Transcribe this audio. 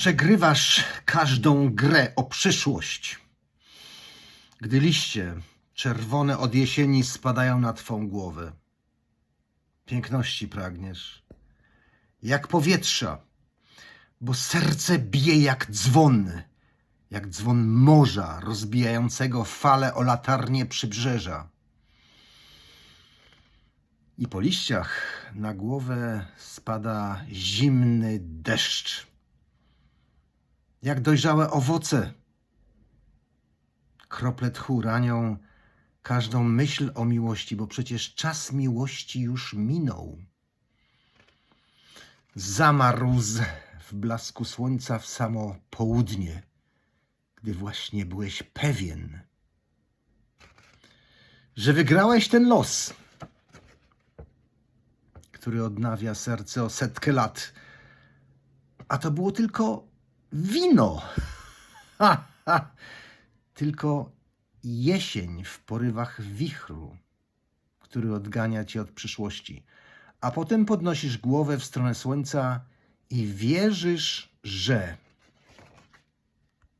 Przegrywasz każdą grę o przyszłość. Gdy liście czerwone od jesieni spadają na twą głowę. Piękności pragniesz, jak powietrza, bo serce bije jak dzwon, jak dzwon morza rozbijającego fale o latarnie przybrzeża. I po liściach na głowę spada zimny deszcz. Jak dojrzałe owoce. Krople tchu ranią każdą myśl o miłości, bo przecież czas miłości już minął. Zamarł z- w blasku słońca w samo południe, gdy właśnie byłeś pewien, że wygrałeś ten los który odnawia serce o setkę lat. A to było tylko wino. Ha, ha. Tylko jesień w porywach wichru, który odgania cię od przyszłości. A potem podnosisz głowę w stronę słońca i wierzysz, że